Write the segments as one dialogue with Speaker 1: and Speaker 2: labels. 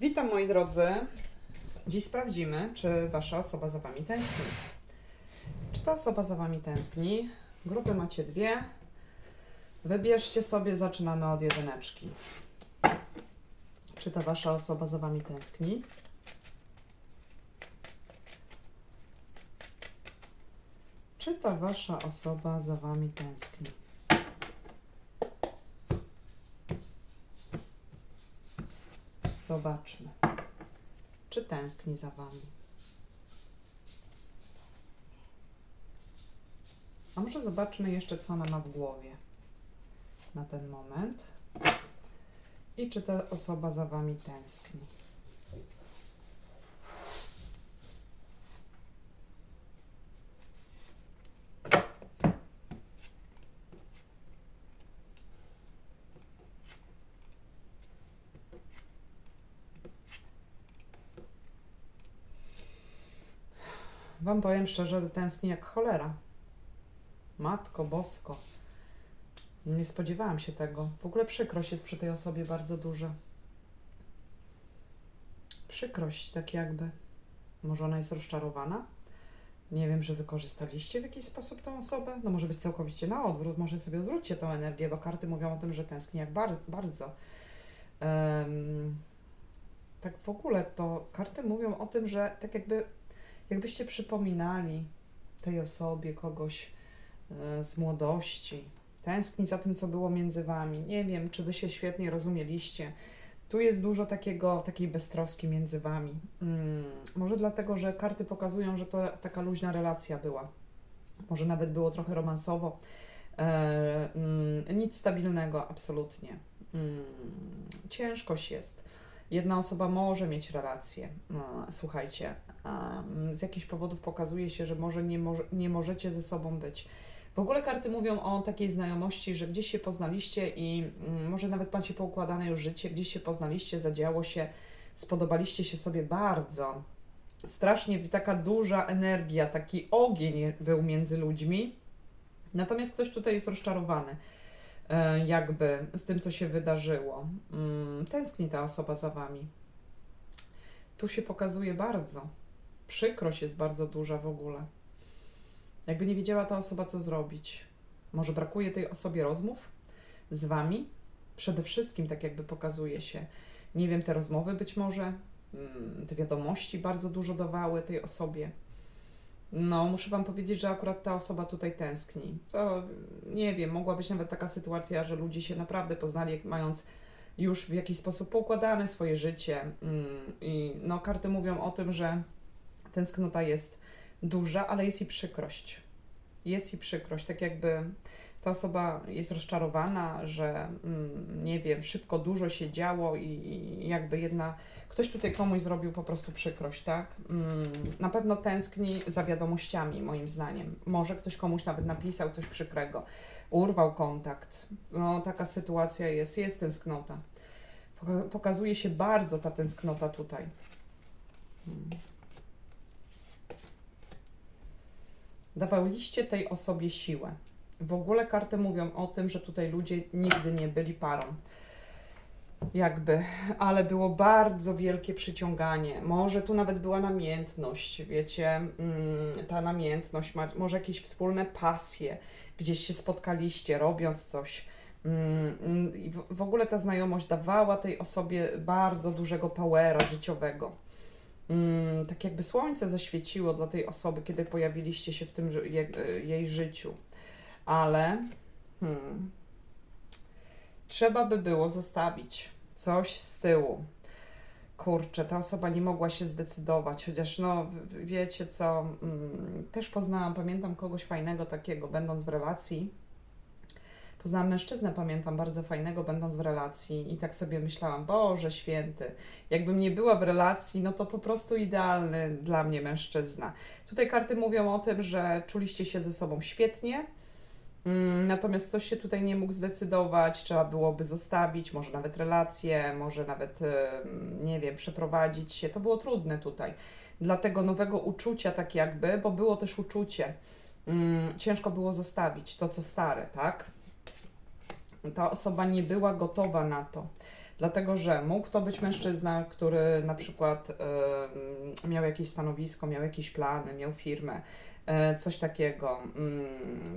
Speaker 1: Witam moi drodzy. Dziś sprawdzimy, czy wasza osoba za wami tęskni. Czy ta osoba za wami tęskni? Grupy macie dwie. Wybierzcie sobie, zaczynamy od jedyneczki. Czy ta wasza osoba za wami tęskni? Czy ta wasza osoba za wami tęskni? Zobaczmy. Czy tęskni za wami? A może zobaczmy jeszcze, co ona ma w głowie na ten moment. I czy ta osoba za wami tęskni. Wam powiem szczerze, tęskni jak cholera. Matko Bosko. Nie spodziewałam się tego. W ogóle przykrość jest przy tej osobie bardzo duża. Przykrość, tak jakby. Może ona jest rozczarowana? Nie wiem, że wykorzystaliście w jakiś sposób tą osobę. No może być całkowicie na odwrót. Może sobie odwróćcie tą energię, bo karty mówią o tym, że tęskni jak bar- bardzo. Em, tak w ogóle to karty mówią o tym, że tak jakby jakbyście przypominali tej osobie kogoś e, z młodości, tęskni za tym, co było między wami. Nie wiem, czy wy się świetnie rozumieliście. Tu jest dużo takiego, takiej beztroski między wami. Mm, może dlatego, że karty pokazują, że to taka luźna relacja była. Może nawet było trochę romansowo. E, mm, nic stabilnego, absolutnie. Mm, ciężkość jest. Jedna osoba może mieć relację. No, słuchajcie, em, z jakichś powodów pokazuje się, że może nie, może nie możecie ze sobą być. W ogóle karty mówią o takiej znajomości, że gdzieś się poznaliście i mm, może nawet macie poukładane już życie, gdzieś się poznaliście, zadziało się, spodobaliście się sobie bardzo. Strasznie taka duża energia, taki ogień był między ludźmi. Natomiast ktoś tutaj jest rozczarowany e, jakby z tym, co się wydarzyło. Mm, Tęskni ta osoba za wami. Tu się pokazuje bardzo. Przykrość jest bardzo duża w ogóle. Jakby nie wiedziała ta osoba, co zrobić. Może brakuje tej osobie rozmów z wami? Przede wszystkim, tak jakby pokazuje się. Nie wiem, te rozmowy być może, mm, te wiadomości bardzo dużo dawały tej osobie. No, muszę Wam powiedzieć, że akurat ta osoba tutaj tęskni. To nie wiem, mogła być nawet taka sytuacja, że ludzie się naprawdę poznali, mając już w jakiś sposób poukładane swoje życie. Mm, I no, karty mówią o tym, że tęsknota jest duża, ale jest i przykrość. Jest i przykrość, tak jakby ta osoba jest rozczarowana, że mm, nie wiem, szybko dużo się działo i, jakby jedna, ktoś tutaj komuś zrobił po prostu przykrość, tak? Mm, na pewno tęskni za wiadomościami, moim zdaniem. Może ktoś komuś nawet napisał coś przykrego, urwał kontakt. No, taka sytuacja jest, jest tęsknota. Poka- Pokazuje się bardzo ta tęsknota tutaj. Dawaliście tej osobie siłę. W ogóle karty mówią o tym, że tutaj ludzie nigdy nie byli parą. Jakby, ale było bardzo wielkie przyciąganie. Może tu nawet była namiętność, wiecie, mm, ta namiętność, może jakieś wspólne pasje, gdzieś się spotkaliście, robiąc coś. Mm, w ogóle ta znajomość dawała tej osobie bardzo dużego powera życiowego. Mm, tak jakby słońce zaświeciło dla tej osoby, kiedy pojawiliście się w tym je, jej życiu. Ale hmm, trzeba by było zostawić coś z tyłu. Kurczę, ta osoba nie mogła się zdecydować, chociaż no, wiecie co, mm, też poznałam, pamiętam kogoś fajnego takiego, będąc w relacji. Poznałam mężczyznę, pamiętam, bardzo fajnego, będąc w relacji i tak sobie myślałam, Boże święty, jakbym nie była w relacji, no to po prostu idealny dla mnie mężczyzna. Tutaj karty mówią o tym, że czuliście się ze sobą świetnie, mm, natomiast ktoś się tutaj nie mógł zdecydować, trzeba byłoby zostawić, może nawet relację, może nawet, em, nie wiem, przeprowadzić się. To było trudne tutaj. Dla tego nowego uczucia, tak jakby, bo było też uczucie, mm, ciężko było zostawić to, co stare, tak? Ta osoba nie była gotowa na to. Dlatego, że mógł to być mężczyzna, który na przykład e, miał jakieś stanowisko, miał jakieś plany, miał firmę, e, coś takiego. Mm,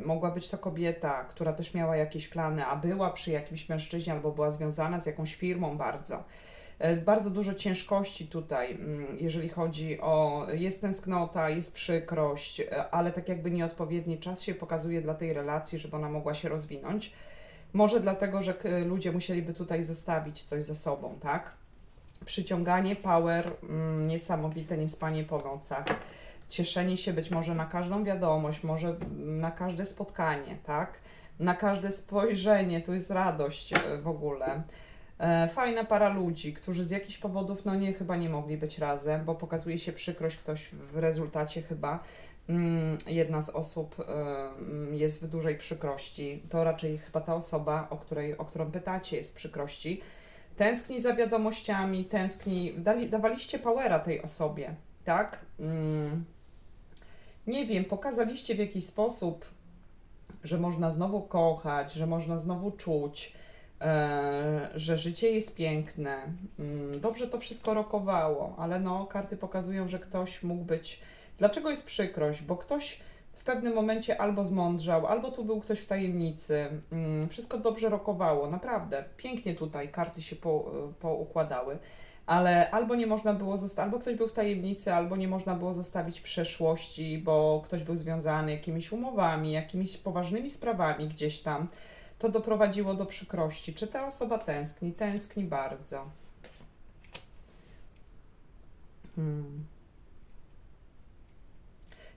Speaker 1: mogła być to kobieta, która też miała jakieś plany, a była przy jakimś mężczyźnie albo była związana z jakąś firmą bardzo. E, Bardzo dużo ciężkości tutaj, mm, jeżeli chodzi o. Jest tęsknota, jest przykrość, e, ale tak jakby nieodpowiedni czas się pokazuje dla tej relacji, żeby ona mogła się rozwinąć. Może dlatego, że k- ludzie musieliby tutaj zostawić coś ze sobą, tak? Przyciąganie, power, mm, niesamowite niespanie po nocach, cieszenie się być może na każdą wiadomość, może mm, na każde spotkanie, tak? Na każde spojrzenie, to jest radość e, w ogóle. E, Fajna para ludzi, którzy z jakichś powodów, no nie, chyba nie mogli być razem, bo pokazuje się przykrość, ktoś w rezultacie chyba, jedna z osób mm, jest w dużej przykrości. To raczej chyba ta osoba, o, której, o którą pytacie, jest w przykrości. Tęskni za wiadomościami, tęskni, dali, dawaliście powera tej osobie, tak? Mm. Nie wiem, pokazaliście w jakiś sposób, że można znowu kochać, że można znowu czuć, e, że życie jest piękne. Mm, Dobrze to wszystko rokowało, ale no, karty pokazują, że ktoś mógł być. Dlaczego jest przykrość? Bo ktoś w pewnym momencie albo zmądrzał, albo tu był ktoś w tajemnicy. Mm, Wszystko dobrze rokowało, naprawdę. Pięknie tutaj karty się po, poukładały. Ale albo nie można było zostawić, albo ktoś był w tajemnicy, albo nie można było zostawić przeszłości, bo ktoś był związany jakimiś umowami, jakimiś poważnymi sprawami gdzieś tam to doprowadziło do przykrości. Czy ta osoba tęskni? Tęskni bardzo. Hmm.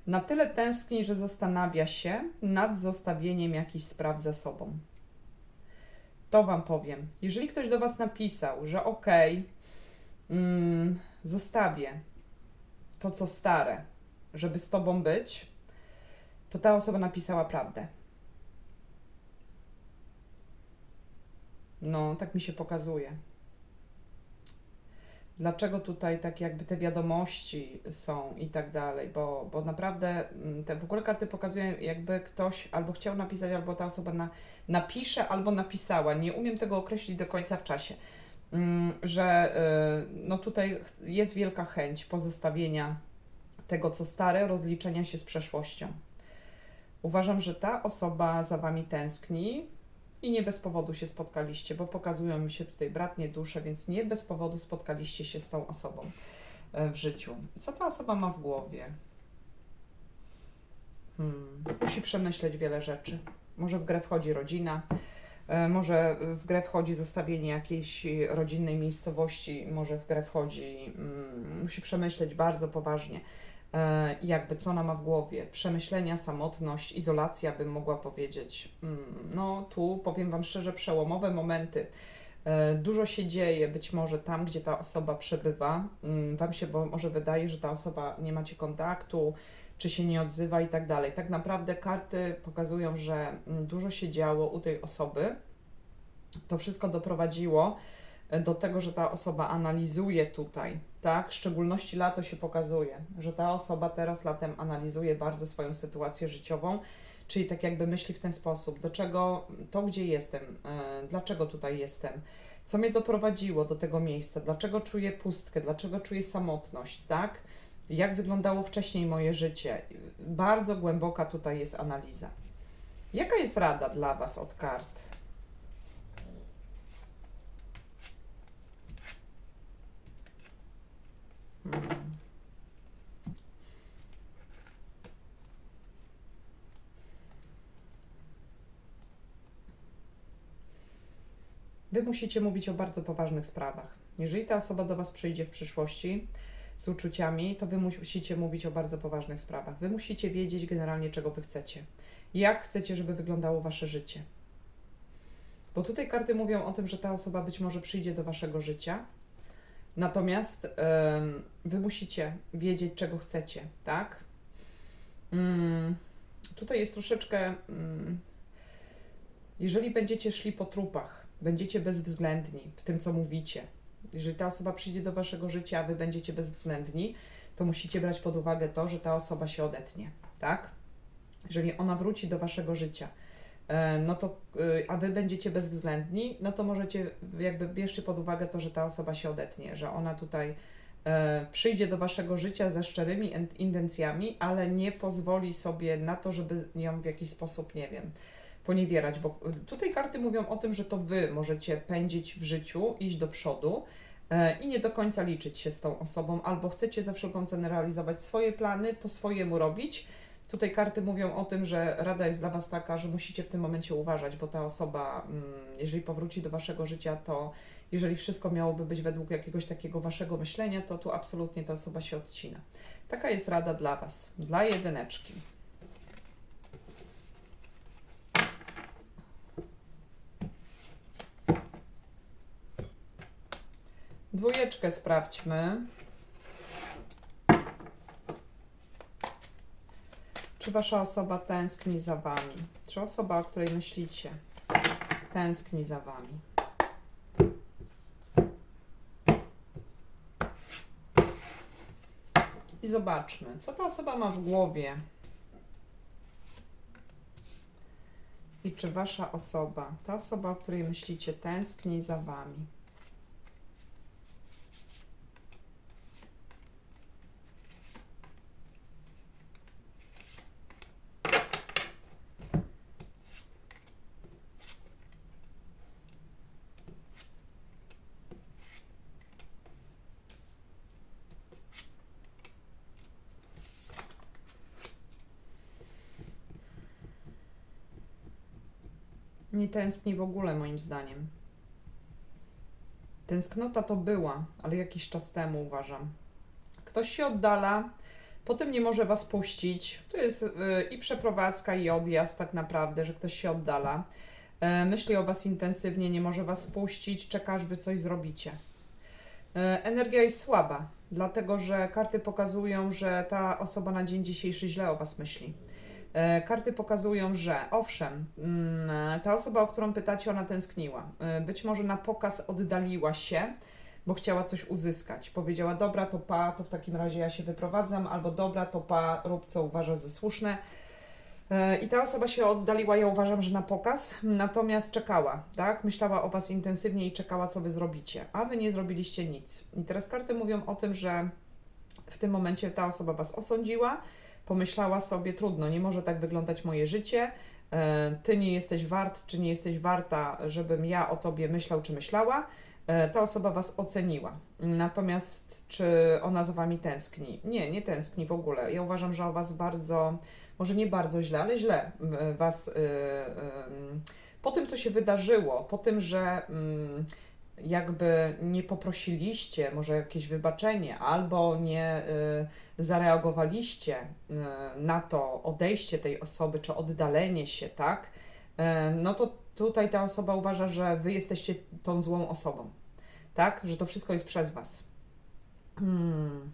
Speaker 1: Na tyle tęskni, że zastanawia się nad zostawieniem jakichś spraw za sobą. To Wam powiem. Jeżeli ktoś do Was napisał, że okej, mm, zostawię to, co stare, żeby z Tobą być, to ta osoba napisała prawdę. No, tak mi się pokazuje. Dlaczego tutaj tak jakby te wiadomości są i tak dalej, bo, bo naprawdę mm, te w ogóle karty pokazują jakby ktoś albo chciał napisać, albo ta osoba na, napisze, albo napisała. Nie umiem tego określić do końca w czasie. Mm, Że y, no tutaj jest wielka chęć pozostawienia tego, co stare, rozliczenia się z przeszłością. Uważam, że ta osoba za Wami tęskni, i nie bez powodu się spotkaliście, bo pokazują mi się tutaj bratnie dusze, więc nie bez powodu spotkaliście się z tą osobą e, w życiu. Co ta osoba ma w głowie? Hmm. Musi przemyśleć wiele rzeczy. Może w grę wchodzi rodzina, e, może w grę wchodzi zostawienie jakiejś rodzinnej miejscowości, może w grę wchodzi, mm, musi przemyśleć bardzo poważnie, jakby co ona ma w głowie. Przemyślenia, samotność, izolacja, bym mogła powiedzieć. Mm, No, tu powiem Wam szczerze, przełomowe momenty. E, Dużo się dzieje, być może tam, gdzie ta osoba przebywa. Mm, Wam się może wydaje, że ta osoba nie macie kontaktu, czy się nie odzywa i tak dalej. Tak naprawdę karty pokazują, że mm, dużo się działo u tej osoby. To wszystko doprowadziło e, do tego, że ta osoba analizuje tutaj, tak? W szczególności lato się pokazuje, że ta osoba teraz latem analizuje bardzo swoją sytuację życiową, czyli tak jakby myśli w ten sposób, do czego to, gdzie jestem, e, dlaczego tutaj jestem, co mnie doprowadziło do tego miejsca, dlaczego czuję pustkę, dlaczego czuję samotność, tak? Jak wyglądało wcześniej moje życie. Bardzo głęboka tutaj jest analiza. Jaka jest rada dla Was od kart? Wy musicie mówić o bardzo poważnych sprawach. Jeżeli ta osoba do Was przyjdzie w przyszłości z uczuciami, to Wy musicie mówić o bardzo poważnych sprawach. Wy musicie wiedzieć generalnie, czego Wy chcecie. Jak chcecie, żeby wyglądało Wasze życie. Bo tutaj karty mówią o tym, że ta osoba być może przyjdzie do Waszego życia, natomiast em, Wy musicie wiedzieć, czego chcecie, tak? Mm, tutaj jest troszeczkę. Mm, jeżeli będziecie szli po trupach, będziecie bezwzględni w tym, co mówicie, jeżeli ta osoba przyjdzie do waszego życia, a wy będziecie bezwzględni, to musicie brać pod uwagę to, że ta osoba się odetnie, tak? Jeżeli ona wróci do waszego życia, no to, y, a wy będziecie bezwzględni, no to możecie jakby bierzcie pod uwagę to, że ta osoba się odetnie, że ona tutaj e, przyjdzie do waszego życia ze szczerymi in- intencjami, ale nie pozwoli sobie na to, żeby ją w jakiś sposób, nie wiem, poniewierać, bo tutaj karty mówią o tym, że to wy możecie pędzić w życiu, iść do przodu e, i nie do końca liczyć się z tą osobą, albo chcecie za wszelką cenę realizować swoje plany, po swojemu robić. Tutaj karty mówią o tym, że rada jest dla Was taka, że musicie w tym momencie uważać, bo ta osoba, mm, jeżeli powróci do Waszego życia, to jeżeli wszystko miałoby być według jakiegoś takiego Waszego myślenia, to tu absolutnie ta osoba się odcina. Taka jest rada dla Was, dla jedyneczki. Dwójeczkę sprawdźmy. Czy wasza osoba tęskni za wami? Czy osoba, o której myślicie, tęskni za wami? I zobaczmy, co ta osoba ma w głowie. I czy wasza osoba, ta osoba, o której myślicie, tęskni za wami? Nie tęskni w ogóle, moim zdaniem. Tęsknota to była, ale jakiś czas temu uważam. Ktoś się oddala, potem nie może was puścić. To jest y, i przeprowadzka, i odjazd, tak naprawdę, że ktoś się oddala. E, myśli o was intensywnie, nie może was puścić, czeka, aż wy coś zrobicie. E, energia jest słaba, dlatego że karty pokazują, że ta osoba na dzień dzisiejszy źle o was myśli. E, Karty pokazują, że owszem, mm, ta osoba, o którą pytacie, ona tęskniła. E, Być może na pokaz oddaliła się, bo chciała coś uzyskać. Powiedziała, dobra, to pa, to w takim razie ja się wyprowadzam, albo dobra, to pa, rób co uważasz za słuszne. E, I ta osoba się oddaliła, ja uważam, że na pokaz, natomiast czekała, tak? Myślała o Was intensywnie i czekała, co Wy zrobicie, a Wy nie zrobiliście nic. I teraz karty mówią o tym, że w tym momencie ta osoba Was osądziła, pomyślała sobie, trudno, nie może tak wyglądać moje życie, e, ty nie jesteś wart, czy nie jesteś warta, żebym ja o tobie myślał, czy myślała. E, Ta osoba was oceniła. Natomiast czy ona za wami tęskni? Nie, nie tęskni w ogóle. Ja uważam, że o was bardzo, może nie bardzo źle, ale źle was. y, po tym, co się wydarzyło, po tym, że mm, jakby nie poprosiliście, może jakieś wybaczenie, albo nie y, zareagowaliście y, na to odejście tej osoby, czy oddalenie się, tak? Y, no to tutaj ta osoba uważa, że wy jesteście tą złą osobą, tak? Że to wszystko jest przez was. Hmm.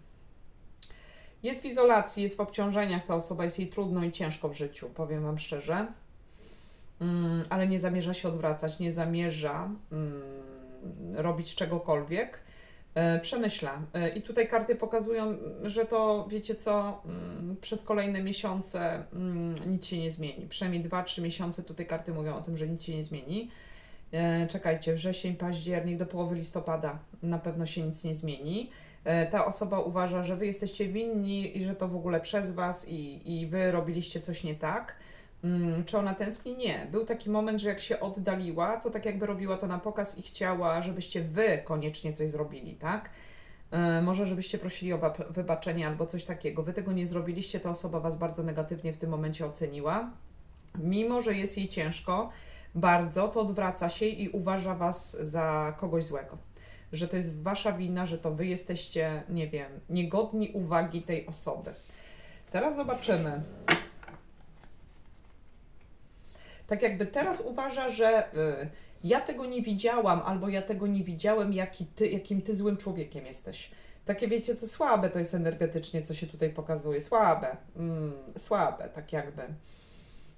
Speaker 1: Jest w izolacji, jest w obciążeniach, ta osoba jest jej trudno i ciężko w życiu, powiem Wam szczerze. Mm, ale nie zamierza się odwracać, nie zamierza mm, robić czegokolwiek. E, Przemyśla. E, I tutaj karty pokazują, że to wiecie co, mm, przez kolejne miesiące mm, nic się nie zmieni. Przynajmniej 2-3 miesiące tutaj karty mówią o tym, że nic się nie zmieni. E, Czekajcie, wrzesień, październik do połowy listopada na pewno się nic nie zmieni. Ta osoba uważa, że wy jesteście winni i że to w ogóle przez was i, i wy robiliście coś nie tak. Mm, Czy ona tęskni? Nie. Był taki moment, że jak się oddaliła, to tak jakby robiła to na pokaz i chciała, żebyście wy koniecznie coś zrobili, tak? E, Może żebyście prosili o wybaczenie albo coś takiego. Wy tego nie zrobiliście, ta osoba was bardzo negatywnie w tym momencie oceniła. Mimo, że jest jej ciężko, bardzo, to odwraca się i uważa was za kogoś złego. Że to jest wasza wina, że to wy jesteście, nie wiem, niegodni uwagi tej osoby. Teraz zobaczymy. Tak jakby teraz uważa, że y, ja tego nie widziałam, albo ja tego nie widziałem, jaki ty, jakim ty złym człowiekiem jesteś. Takie wiecie, co słabe to jest energetycznie, co się tutaj pokazuje. Słabe, mm, słabe, tak jakby.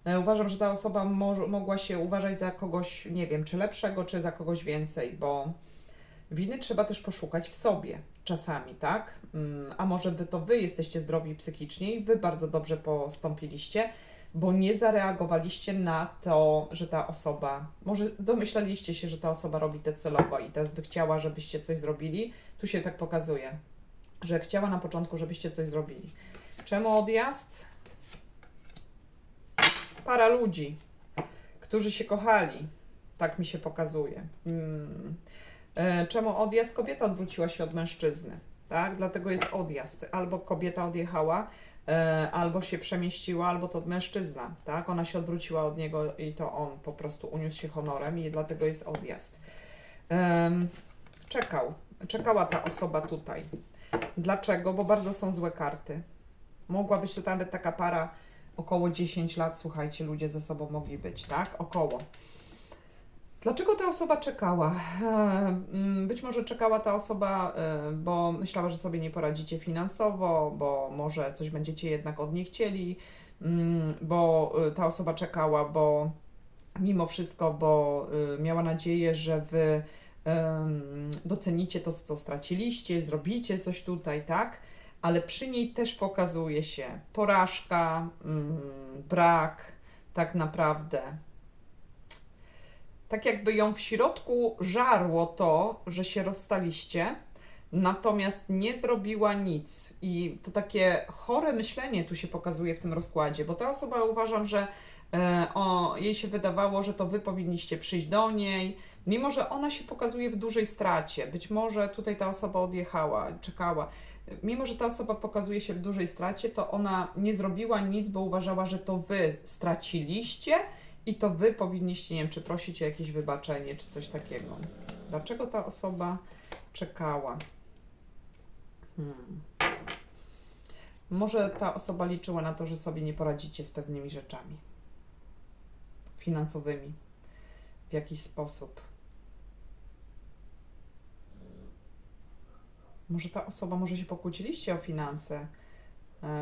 Speaker 1: E, Uważam, że ta osoba może, mogła się uważać za kogoś, nie wiem, czy lepszego, czy za kogoś więcej, bo winy trzeba też poszukać w sobie czasami, tak? Mm, A może wy to wy jesteście zdrowi psychicznie i wy bardzo dobrze postąpiliście, bo nie zareagowaliście na to, że ta osoba, może domyślaliście się, że ta osoba robi to celowo i teraz by chciała, żebyście coś zrobili. Tu się tak pokazuje, że chciała na początku, żebyście coś zrobili. Czemu odjazd? Para ludzi, którzy się kochali. Tak mi się pokazuje. Mm. E, Czemu odjazd? Kobieta odwróciła się od mężczyzny. Tak? Dlatego jest odjazd. Albo kobieta odjechała, albo się przemieściła, albo to mężczyzna. Tak? Ona się odwróciła od niego i to on po prostu uniósł się honorem i dlatego jest odjazd. Czekał. Czekała ta osoba tutaj. Dlaczego? Bo bardzo są złe karty. Mogła być to nawet taka para około 10 lat, słuchajcie, ludzie ze sobą mogli być, tak? Około. Dlaczego ta osoba czekała? E, mm, Być może czekała ta osoba, e, bo myślała, że sobie nie poradzicie finansowo, bo może coś będziecie jednak od niej chcieli, mm, bo e, ta osoba czekała, bo mimo wszystko, bo miała nadzieję, że wy docenicie to, co straciliście, zrobicie coś tutaj, tak? Ale przy niej też pokazuje się porażka, mm, brak, tak naprawdę tak jakby ją w środku żarło to, że się rozstaliście, natomiast nie zrobiła nic. I to takie chore myślenie tu się pokazuje w tym rozkładzie, bo ta osoba uważam, że e, o, jej się wydawało, że to wy powinniście przyjść do niej, mimo że ona się pokazuje w dużej stracie. Być może tutaj ta osoba odjechała, czekała. Mimo, że ta osoba pokazuje się w dużej stracie, to ona nie zrobiła nic, bo uważała, że to wy straciliście i to wy powinniście, nie wiem, czy prosić o jakieś wybaczenie, czy coś takiego. Dlaczego ta osoba czekała? Hmm. Może ta osoba liczyła na to, że sobie nie poradzicie z pewnymi rzeczami finansowymi w jakiś sposób. Może ta osoba, może się pokłóciliście o finanse,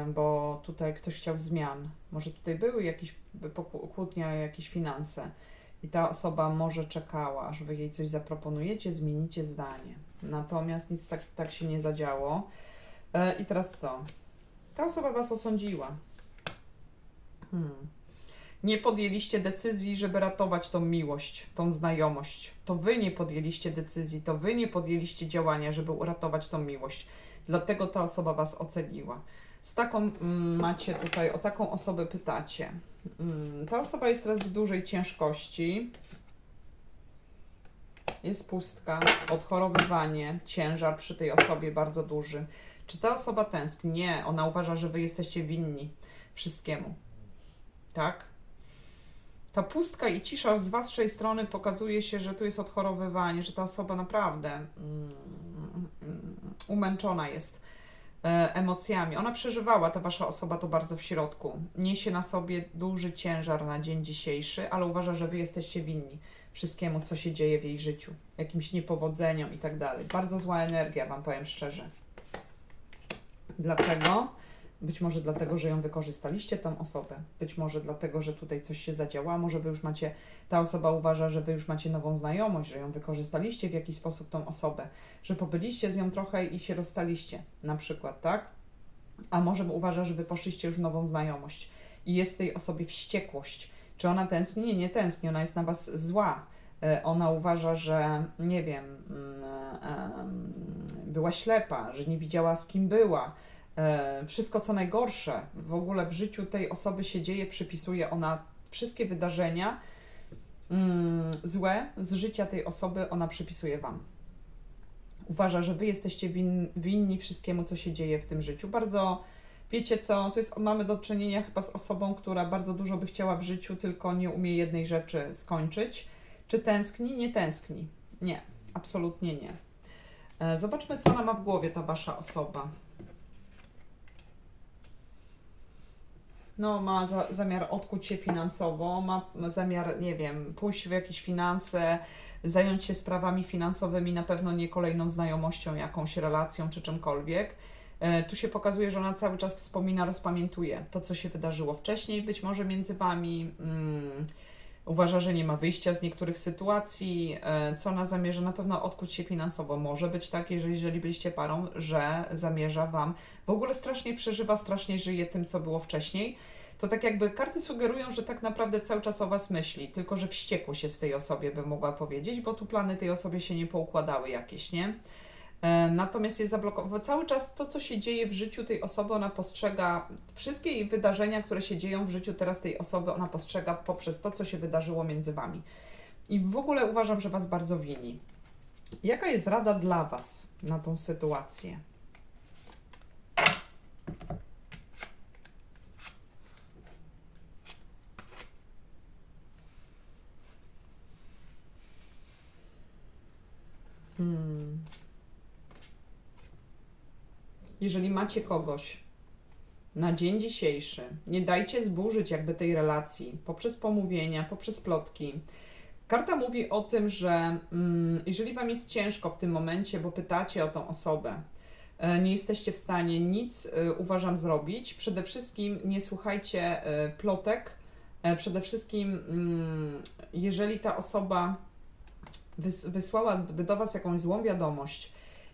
Speaker 1: bo tutaj ktoś chciał zmian. Może tutaj były jakieś o jakieś finanse i ta osoba może czekała, aż wy jej coś zaproponujecie, zmienicie zdanie. Natomiast nic tak, tak się nie zadziało. E, I teraz co? Ta osoba was osądziła. Hmm. Nie podjęliście decyzji, żeby ratować tą miłość, tą znajomość. To wy nie podjęliście decyzji, to wy nie podjęliście działania, żeby uratować tą miłość. Dlatego ta osoba was oceniła. Z taką mm, macie tutaj, o taką osobę pytacie. Mm, ta osoba jest teraz w dużej ciężkości. Jest pustka, odchorowywanie, ciężar przy tej osobie bardzo duży. Czy ta osoba tęskni? Nie, ona uważa, że wy jesteście winni wszystkiemu. Tak? Ta pustka i cisza z waszej strony pokazuje się, że tu jest odchorowywanie, że ta osoba naprawdę mm, mm, umęczona jest emocjami. Ona przeżywała, ta wasza osoba, to bardzo w środku. Niesie na sobie duży ciężar na dzień dzisiejszy, ale uważa, że wy jesteście winni wszystkiemu, co się dzieje w jej życiu, jakimś niepowodzeniom i tak dalej. Bardzo zła energia, wam powiem szczerze. Dlaczego? Być może dlatego, że ją wykorzystaliście, tą osobę. Być może dlatego, że tutaj coś się zadziała. Może wy już macie, ta osoba uważa, że wy już macie nową znajomość, że ją wykorzystaliście w jakiś sposób, tą osobę, że pobyliście z nią trochę i się rozstaliście, na przykład, tak? A może uważa, że wy poszliście już nową znajomość i jest w tej osobie wściekłość. Czy ona tęskni? Nie, nie tęskni, ona jest na was zła. E, Ona uważa, że nie wiem, mm, em, była ślepa, że nie widziała z kim była. E, Wszystko co najgorsze w ogóle w życiu tej osoby się dzieje, przypisuje ona wszystkie wydarzenia mm, złe z życia tej osoby, ona przypisuje wam. Uważa, że wy jesteście win, winni wszystkiemu, co się dzieje w tym życiu. Bardzo, wiecie co, tu jest, mamy do czynienia chyba z osobą, która bardzo dużo by chciała w życiu, tylko nie umie jednej rzeczy skończyć. Czy tęskni? Nie tęskni. Nie, absolutnie nie. E, Zobaczmy, co ona ma w głowie, ta wasza osoba. No, ma za, zamiar odkuć się finansowo, ma zamiar, nie wiem, pójść w jakieś finanse, zająć się sprawami finansowymi, na pewno nie kolejną znajomością, jakąś relacją czy czymkolwiek. E, Tu się pokazuje, że ona cały czas wspomina, rozpamiętuje to, co się wydarzyło wcześniej, być może między wami. Mm, uważa, że nie ma wyjścia z niektórych sytuacji. E, Co ona zamierza? Na pewno odkuć się finansowo. Może być tak, jeżeli, jeżeli byliście parą, że zamierza wam. W ogóle strasznie przeżywa, strasznie żyje tym, co było wcześniej. to tak jakby karty sugerują, że tak naprawdę cały czas o Was myśli, tylko że wściekło się z tej osobie, bym mogła powiedzieć, bo tu plany tej osobie się nie poukładały jakieś, nie? E, Natomiast jest zablokowane. Cały czas to, co się dzieje w życiu tej osoby, ona postrzega, wszystkie jej wydarzenia, które się dzieją w życiu teraz tej osoby, ona postrzega poprzez to, co się wydarzyło między Wami. I w ogóle uważam, że Was bardzo wini. Jaka jest rada dla Was na tą sytuację? Hmm. Jeżeli macie kogoś na dzień dzisiejszy, nie dajcie zburzyć jakby tej relacji poprzez pomówienia, poprzez plotki. Karta mówi o tym, że mm, jeżeli Wam jest ciężko w tym momencie, bo pytacie o tą osobę, e, nie jesteście w stanie nic, e, uważam, zrobić, przede wszystkim nie słuchajcie e, plotek. Przede wszystkim, mm, jeżeli ta osoba wys- wysłałaby do Was jakąś złą wiadomość,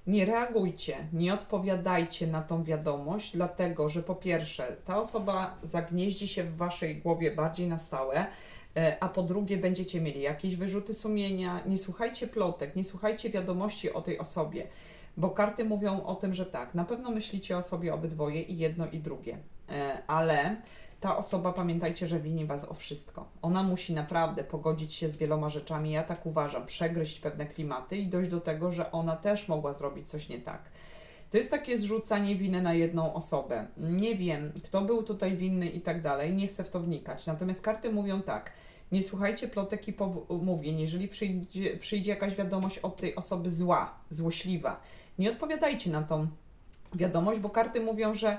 Speaker 1: nie reagujcie, nie odpowiadajcie na tą wiadomość, dlatego że po pierwsze, ta osoba zagnieździ się w Waszej głowie bardziej na stałe, e, a po drugie, będziecie mieli jakieś wyrzuty sumienia. Nie słuchajcie plotek, nie słuchajcie wiadomości o tej osobie, bo karty mówią o tym, że tak, na pewno myślicie o sobie obydwoje i jedno i drugie, E, ale ta osoba, pamiętajcie, że wini Was o wszystko. Ona musi naprawdę pogodzić się z wieloma rzeczami, ja tak uważam, przegryźć pewne klimaty i dojść do tego, że ona też mogła zrobić coś nie tak. To jest takie zrzucanie winy na jedną osobę. Nie wiem, kto był tutaj winny i tak dalej, nie chcę w to wnikać. Natomiast karty mówią tak. Nie słuchajcie plotek i pomówień. Jeżeli przyjdzie, przyjdzie jakaś wiadomość od tej osoby zła, złośliwa, nie odpowiadajcie na tą wiadomość, bo karty mówią, że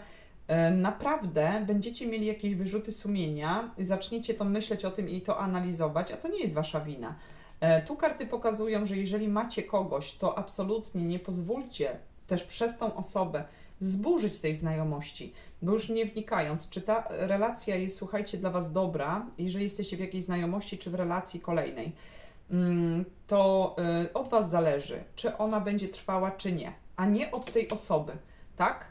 Speaker 1: naprawdę będziecie mieli jakieś wyrzuty sumienia zaczniecie to myśleć o tym i to analizować, a to nie jest wasza wina. E, Tu karty pokazują, że jeżeli macie kogoś, to absolutnie nie pozwólcie też przez tą osobę zburzyć tej znajomości, bo już nie wnikając, czy ta relacja jest, słuchajcie, dla Was dobra, jeżeli jesteście w jakiejś znajomości, czy w relacji kolejnej, mm, to y, od Was zależy, czy ona będzie trwała, czy nie, a nie od tej osoby, tak?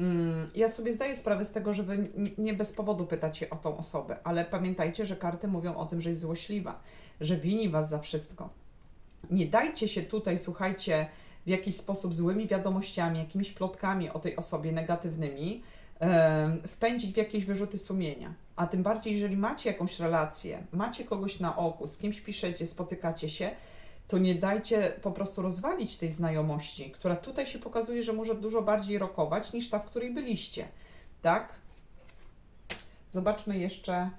Speaker 1: Mm, Ja sobie zdaję sprawę z tego, że Wy nie bez powodu pytacie o tą osobę, ale pamiętajcie, że karty mówią o tym, że jest złośliwa, że wini Was za wszystko. Nie dajcie się tutaj, słuchajcie, w jakiś sposób złymi wiadomościami, jakimiś plotkami o tej osobie negatywnymi wpędzić w jakieś wyrzuty sumienia. A tym bardziej, jeżeli macie jakąś relację, macie kogoś na oku, z kimś piszecie, spotykacie się, to nie dajcie po prostu rozwalić tej znajomości, która tutaj się pokazuje, że może dużo bardziej rokować niż ta, w której byliście. Tak? Zobaczmy jeszcze.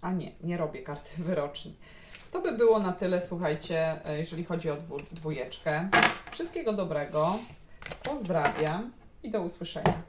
Speaker 1: A nie, nie robię karty wyroczni. To by było na tyle, słuchajcie, e, jeżeli chodzi o dwójeczkę. Wszystkiego dobrego. Pozdrawiam i do usłyszenia.